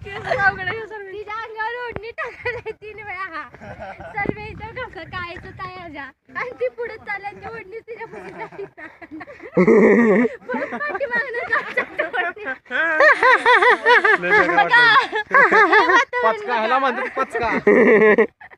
तिच्या अंगावर ओढणी टाकायला तीन वेळा हा सर्व इथं कसं कायचं तयार आणि ती पुढे चालल्या ती ओढणी तिच्या पुढे जायचं. पचका ह्याला म्हणतात पचका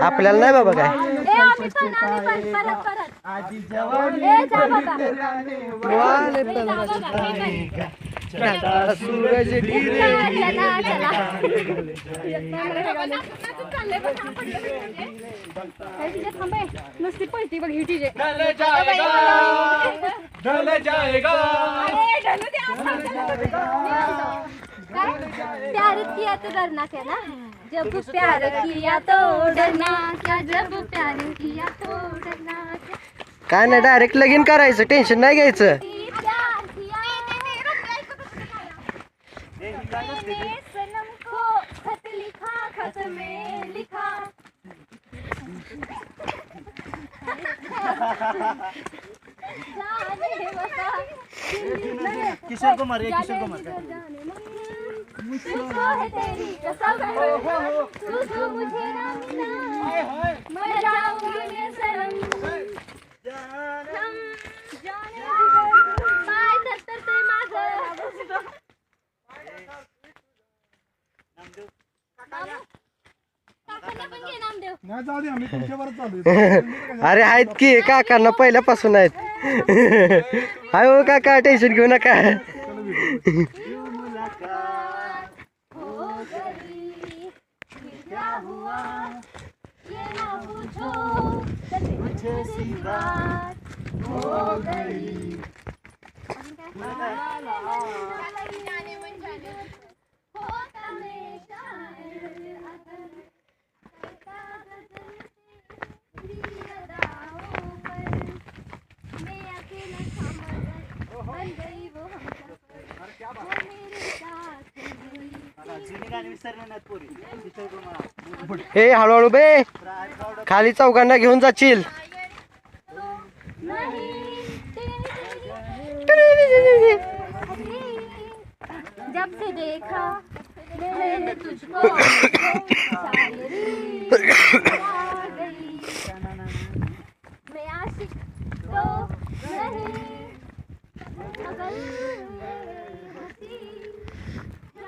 आपल्याला नाही बाबा काय? सूरज चला, चला, चला. नुसती पळती बघ ही टीजे जाएगा प्यार किया तो डरना क्या ना? जब प्यार किया तो डरना क्या? जब प्यार किया तो डरना क्या? नाही डायरेक्ट लगीन करायचं टेन्शन नाही घ्यायचं. प्यार किया मैंने सनम को खत लिखा खत में लिखा। जाने वफा किशोर कुमार ये किशोर कुमार अरे आहेत की काकांना पहिल्यापासून आहेत. हाय हो काका टेन्शन घेऊ नका हो गई फिर क्या हुआ। ये ना पूछो मुझे सी बात हो। गई होता में हे हळूहळू बे. खाली चौघांना घेऊन जाशील. जब से देखा तुझको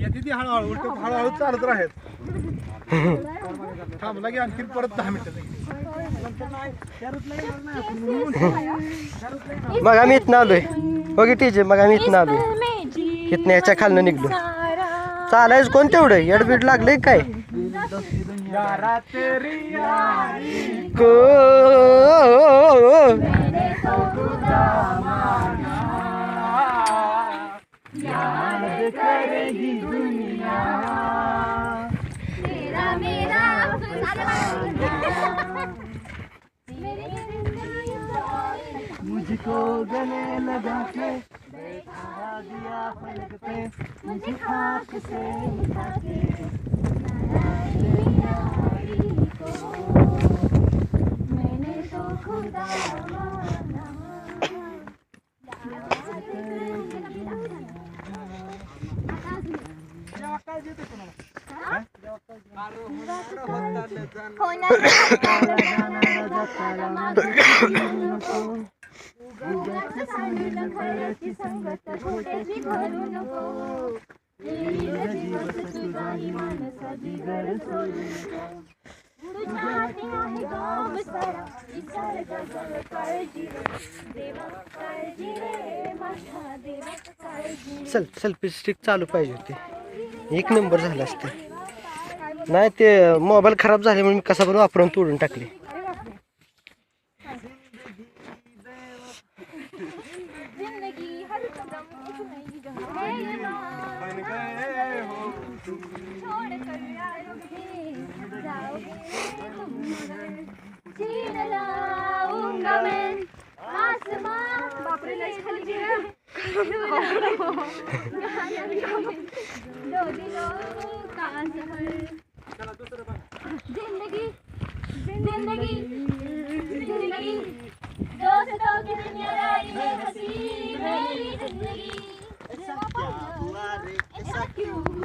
है ती हळूहळू उलट हळूहळू चालत राहत. थांबला की आणखी परत दहा मिनिटं मग आम्ही इथनं आलोय. बघ टीचे मग आम्ही इथनं आलोय. इथनं याच्या खालनं निघलो. चालायच कोण तेवढं? येडबीड लागलंय काय? को मुझको गले लगा के। बैठा दिया पलक पे मुझे खाक से उठा के। मैंने तो खुदा माना। संगत भरू नको दिवस सोडू हाती आहे गाव सारा विचार काळजी देवा काळजी रे देवा काळजी चल सेल्फी स्टिक चालू पाहिजे होती. एक नंबर झाला असते. नाही ते मोबाईल खराब झाल्यामुळे मी कसा पण वापरून तोडून टाकले. बन गए हो छोड़ कर जाओगे जाओगे तुम मगर छीन लाऊँगा मैं आसमान बाप रे, लाइट खाली जगह दो दिनों का सफ़र ज़िंदगी ज़िंदगी ज़िंदगी दोस्तों की दुनियादारी में